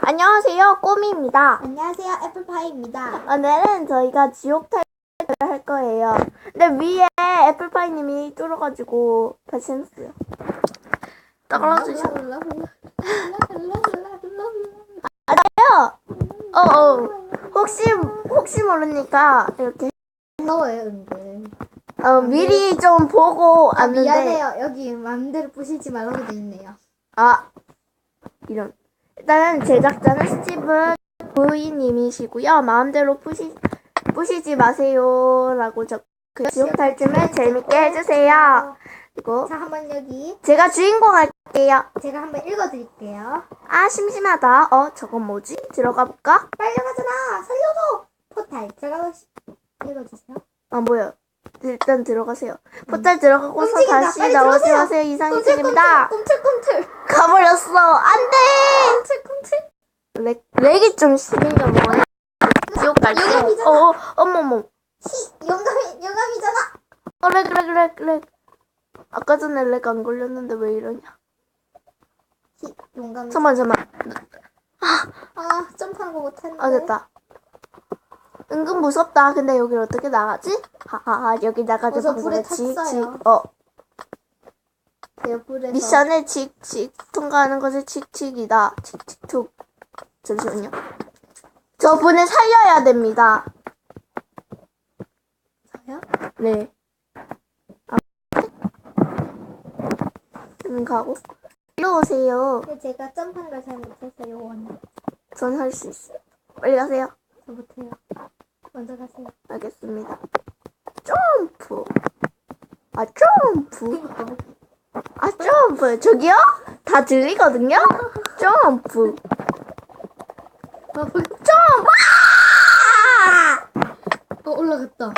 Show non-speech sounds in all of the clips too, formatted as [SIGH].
안녕하세요, 꼬미입니다. 안녕하세요, 애플파이입니다. 오늘은 저희가 지옥 탈출을 할 거예요. 근데 위에 애플파이님이 뚫어가지고 다시 했어요. 떨어지셔. 맞아요. 어, 어. 혹시 혹시 모르니까 이렇게 무서워요, 은근. 어, 미리 좀 보고 아, 왔는데 미안해요. 여기 마음대로 부시지 말라고 돼 있네요. 아 이런 일단은 제작자는 스티븐 부이님이시고요. 마음대로 부시 부시지 마세요라고 적그 지옥 탈출을 재밌게 해주세요. 그리고 자, 한번 여기 제가 주인공 할게요. 제가 한번 읽어드릴게요. 아 심심하다. 어 저건 뭐지? 들어가 볼까? 빨려가잖아. 살려줘. 포탈 싶... 읽어주세요. 아 뭐야? 일단 들어가세요. 포탈 들어가고서 움직인다. 다시 빨리 나오지 들어가세요. 마세요. 이상한 책입니다. 꿈틀꿈틀. 가버렸어. 안돼. 꿈틀꿈틀. 렉 렉이 좀 심해요. 뭐야? 지옥 탈출. 여기잖아. 어, 어 어머머. 히, 영감이, 영감이잖아. 어, 렉, 렉, 렉, 렉. 아까 전에 렉 안 걸렸는데 왜 이러냐? 히, 용감이. 잠깐만, 잠깐만. 아, 점프한 거 못했는데. 아, 됐다. 은근 무섭다. 근데 여길 어떻게 나가지? 하하하, 여기 나가지 어서 불에 방법을 탔어요. 어, 제가 불에서. 미션을 칙칙 통과하는 것을 칙칙이다. 칙칙툭. 잠시만요. 저분을 살려야 됩니다. 저요? 네. 아, 음, 가고. 일로 오세요. 근데 제가 점프한 걸잘 못해서 요거는. 전할 수 있어요. 빨리 가세요. 저 못해요. 먼저 가세요. 알겠습니다. 점프. 아, 점프. 아, 점프. 저기요? 다 들리거든요? 점프. 아, 뭐- 점프. 아! 어, 올라갔다.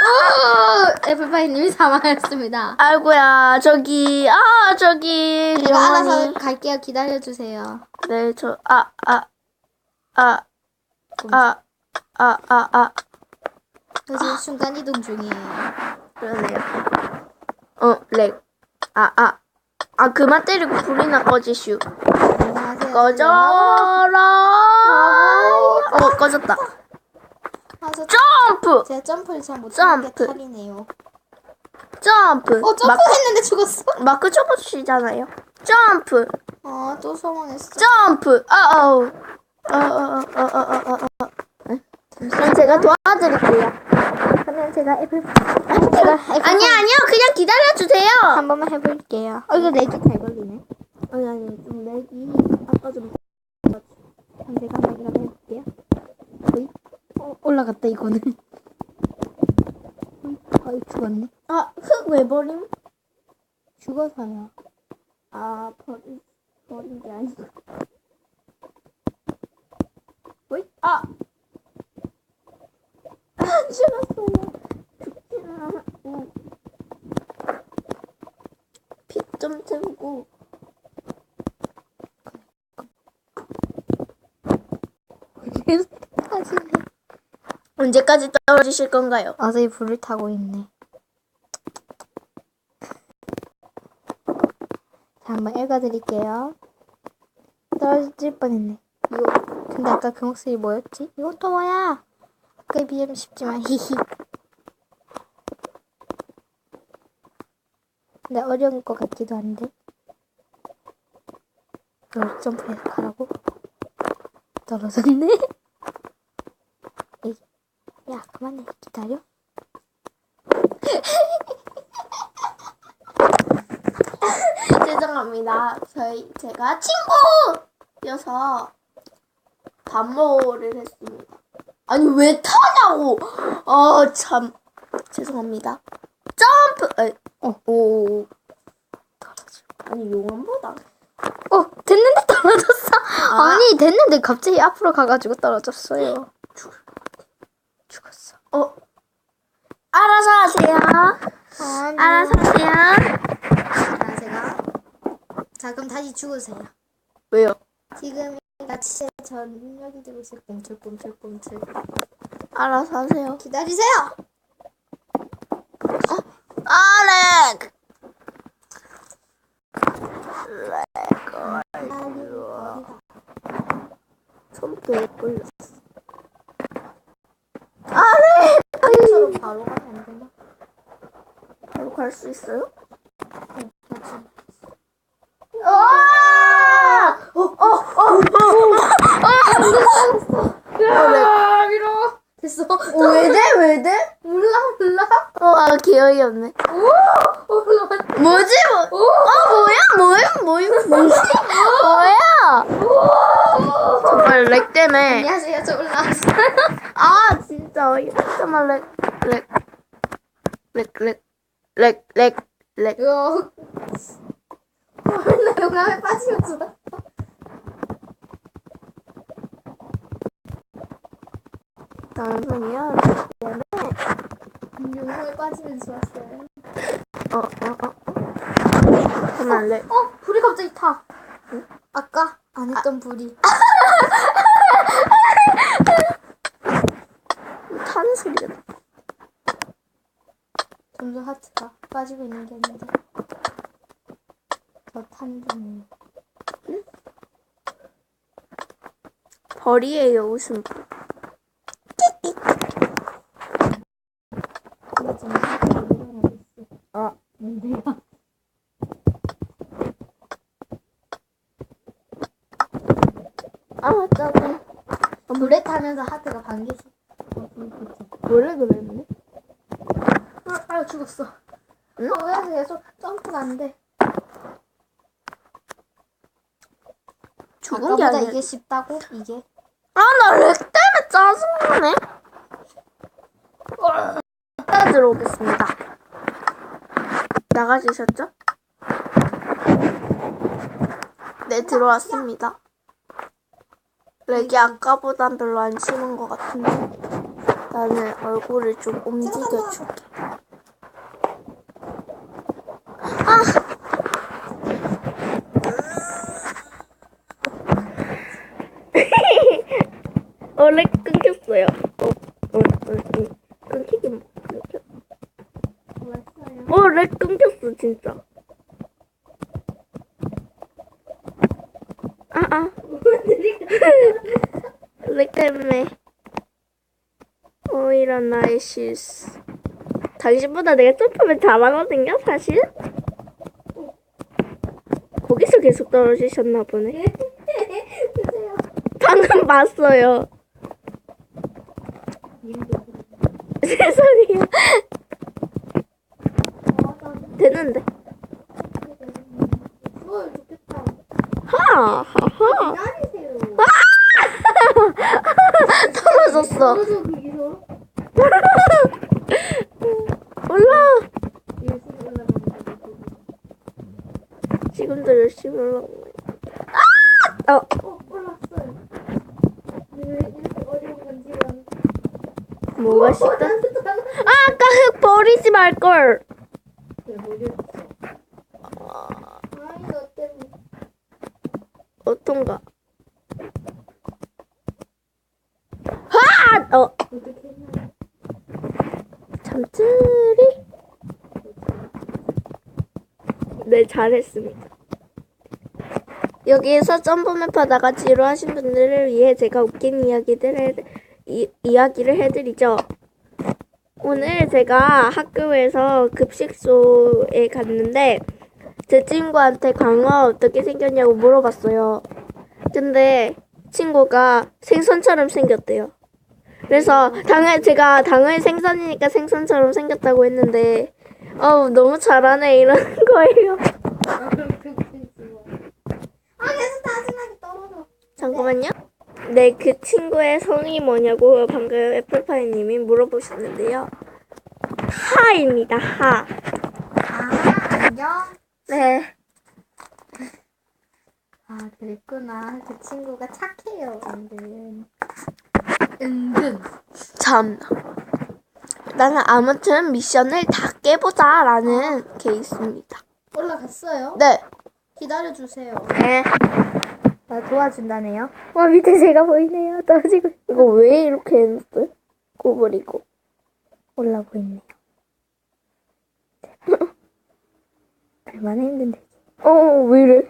오! 애플파이님이 사망했습니다. 아이고야, 저기, 아, 저기, 제가 알아서 영원히. 갈게요. 기다려주세요. 네, 저, 아, 아, 아, 아, 아, 아, 아, 저 지금 순간 이동 중이에요. 그러네요. 어, 렉. 아, 아. 아, 그만 때리고 불이나 꺼지슈. 안녕하세요. 꺼져라. 어, 꺼졌다. 아, 저, 점프! 제가 점프를 잘 못하는 게 점프. 탈이네요. 점프! 어, 점프했는데 죽었어. 마크 쳐보시잖아요. 점프! 아, 또 소망했어. 점프! 아, 아우. 어, 어, 어, 어, 어, 어, 어, 어. 네? 그럼 제가 도와드릴게요. 제가 애플, 제가 애플 아니요, 아니요. 그냥 기다려 주세요. 한 번만 해볼게요. 어, 이거 내기 잘 걸리네. 아니, 아니. 좀 렉이 아까 좀. 그럼 제가 한번 이거 해볼게요. 어이? 어, 올라갔다, 이거는. 어이, 어이, 죽었네. 아, 흙 왜 버림? 죽어서요. 아, 버린, 버린 게 아니고. 어이? 아! 아, [LAUGHS] 죽었어요. 좀 하시네. [LAUGHS] 언제까지 떨어지실 건가요? 어제 불을 타고 있네. 자, 한번 읽어드릴게요. 떨어질 뻔했네. 이거, 근데 아까 그 목소리 뭐였지? 이건 또 뭐야? 아까에 비하면 쉽지만, 히히. 근데 어려운 것 같기도 한데. 이걸 점프해서 가라고? 떨어졌네? [LAUGHS] 에이, 야, 그만해. 기다려. [LAUGHS] 죄송합니다. 저희, 제가 친구여서 반모를 했습니다. 아니, 왜 타냐고! 아, 참. 죄송합니다. 점프! 에, 어, 오. 떨어져. 아니, 용암보다. 어, 됐는데 떨어졌어. 아. 아. 니 됐는데 갑자기 앞으로 가가지고 떨어졌어요. 죽었어. 어. 알아서 하세요. 알아서 하세요. 자, 제가. 자, 그럼 다시 죽으세요. 왜요? 지금 같이 전력이 들고 있어요. 꿈틀꿈틀꿈틀. 알아서 하세요. 기다리세요. 아, 아, 왜 돼? 왜 돼? 몰라, 몰라. 어, 아, 기억이 없네. 오! 뭐지? 뭐? 어, 뭐야? 뭐야? 뭐야? 뭐지? 뭐야? 정말 렉 때문에. 안녕하세요, 저 올라왔어요. [LAUGHS] 아, 진짜 어이. 정말 렉, 렉, 렉, 렉, 렉, 렉, 렉. 이거. 몰라, 용암에 빠지면 좋아. 잠시만요. 용암에 빠지면 좋았어요. 어, 어, 어. 정말 렉. 어, 불이 갑자기 타. 아까 안 했던 불이. [LAUGHS] 타는 소리가 나. 점점 하트가 빠지고 있는 게 아닌데. 저 탄중이에요. 벌이에요, 웃음. 이거 좀 하트가 일어나고 있어. 아, 뭔데요? 아, 짜증. 불에 타면서 하트가 반 개씩. 원래 그랬네. 아, 아 죽었어. 응? 아, 왜 계속 점프가 안 돼? 죽은 게 아까보다 아니라. 이게 쉽다고? 이게? 아, 나 렉 때문에 짜증나네. 따라 들어오겠습니다. 나가주셨죠? 네, 들어왔습니다. 렉이 아까보단 별로 안 심한 것 같은데. 나는 얼굴을 좀 움직여줄게. 아! [LAUGHS] 어, 렉 끊겼어요. 어, 어, 어, 어. 끊기긴 끊겼. 좋았어요. 어, 렉 끊겼어, 진짜. 아, 아. 렉 때문에. 어, 이런 나의 실수. 당신보다 내가 점프를 잘하거든요, 사실. 거기서 계속 떨어지셨나 보네. [LAUGHS] 방금 봤어요. [LAUGHS] 세상이야. 되는데. 헐, 좋겠다. 하, 하하. 기다리세요. [LAUGHS] 떨어졌어. 떨어져, 거기서. 올라. 열심히 올라가는 거. 지금도 열심히 올라오고. 아! 어, 어, 올랐어요. 뭐가 쉽다? 아, 아까 흙 버리지 말걸. 어떤가? 하! 어? 잠들이? 네, 잘했습니다. 여기에서 점프맵 하다가 지루하신 분들을 위해 제가 웃긴 이야기들을 해, 이, 이야기를 해드리죠. 오늘 제가 학교에서 급식소에 갔는데 제 친구한테 강화 어떻게 생겼냐고 물어봤어요. 근데 친구가 생선처럼 생겼대요. 그래서 당연 제가 당연히 생선이니까 생선처럼 생겼다고 했는데 어우 너무 잘하네 이러는 [LAUGHS] 거예요. 아, 계속 짜증나게 떨어져. 잠깐만요. 네, 그 친구의 성이 뭐냐고 방금 애플파이님이 물어보셨는데요. 하입니다. 하. 아, 안녕. 네. 아, 그랬구나. 그 친구가 착해요, 은근. 은근. 참. 나는 아무튼 미션을 다 깨보자라는 게 있습니다. 올라갔어요? 네. 기다려주세요. 네. 나 도와준다네요. 와 밑에 제가 보이네요. [LAUGHS] 떨어지고. 이거 왜 이렇게 해놨어요? 구부리고. 올라오고 있네요. [LAUGHS] 얼마나 힘든데. 어, 왜 이래?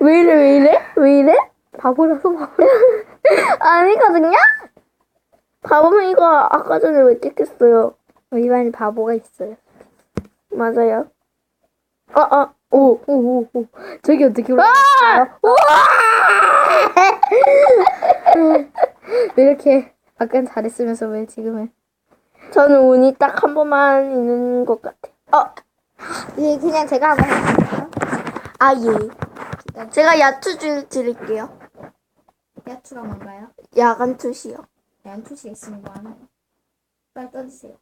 왜 이래? 왜 이래? 왜 이래? 바보라서 바보라. [LAUGHS] 아니거든요? 바보면 이거 아까 전에 왜 찍혔어요? 우리 반에 바보가 있어요. 맞아요. 어, 어, 오. 오, 오, 오. 저기 어떻게 올라? [LAUGHS] 왜 이렇게 아까 잘했으면서 왜 지금은? 저는 운이 딱 한 번만 있는 것 같아요. 어, 예, 그냥 제가 한번 해볼게요. 아, 예. 제가 야투 드릴게요. 야투가 뭔가요? 야간 투시요. 양투시 있으면 뭐 하나요? 빨리 떠주세요.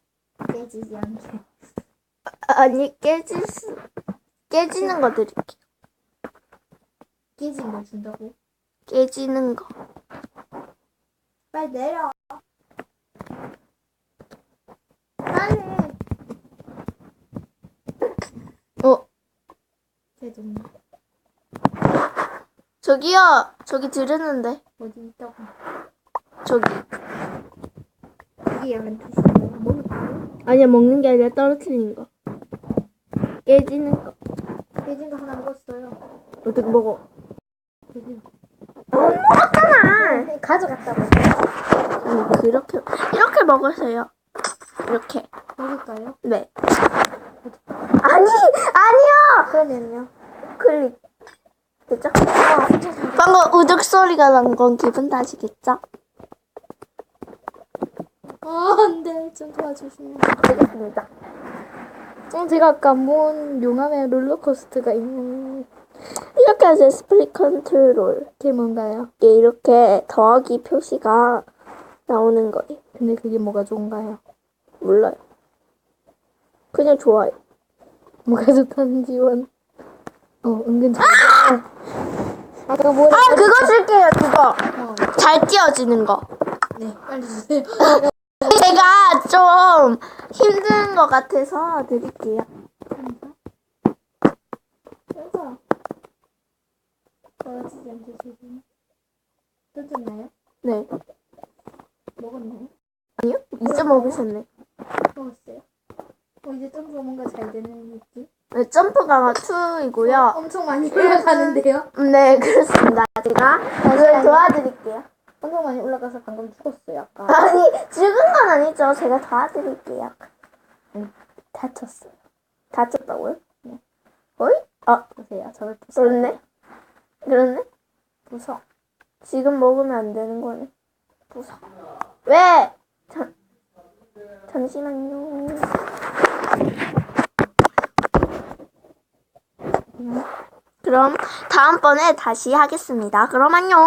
깨지지 않게. 아니, 깨질 수, 깨지는 거 드릴게요. 깨진 걸 준다고? 깨지는 거. 빨리 내려. 빨리. 어, 죄송해요. 저기요. 저기 드렸는데. 어디 있다고? 저기. 이게 약간 투시인가요? 먹을까요? 아니야, 먹는 게 아니라 떨어뜨리는 거. 깨지는 거. 깨진 거 하나 먹었어요. 어떻게 먹어? 거. 먹었잖아. 가져갔다고. 음, 그렇게, 이렇게 먹으세요. 이렇게. 먹을까요? 네. 아니, 아니요! 그러면요. 클릭. 됐죠? 방금 우득 소리가 난 건 기분 탓이겠죠? 아, 안 돼. 좀 도와주시면. 알겠습니다. 어, 제가 아까 본 용암의 롤러코스터가 있는 이렇게 하세요, 스플릿 컨트롤. 게 뭔가요? 이게 이렇게 더하기 표시가 나오는 거예요. 근데 그게 뭐가 좋은가요? 몰라요. 그냥 좋아요. 뭐가 좋다는 지 원. 어, 은근 잘. 아까 뭐라 아, 그거 줄게요, 그거. 어, 잘 띄어지는 거. 네, 빨리 주세요. [LAUGHS] 제가 좀 힘든 것 같아서 드릴게요. 그래서 떨어지지 않게 조심. 던졌나요? 네. 먹었나요? 아니요? 이제 먹으셨네. 먹었어요. 어, 이제 점프가 뭔가 잘 되는 느낌? 네, 점프 강화 2이고요. 엄청 많이 올라가는데요? 네, 그렇습니다. 제가 이걸 도와드릴게요. 엄청 많이 올라가서 방금 죽었어요, 아까. [LAUGHS] 아니, 죽은 건 아니죠. 제가 도와드릴게요. 다쳤어요. 다쳤다고요? 네. 어이? 아, 보세요, 저를 부숴. 그렇네. 그렇네. 부숴. 지금 먹으면 안 되는 거네. 부서. 왜? 잠, 잠시만요. 그럼 다음번에 다시 하겠습니다. 그럼 안녕.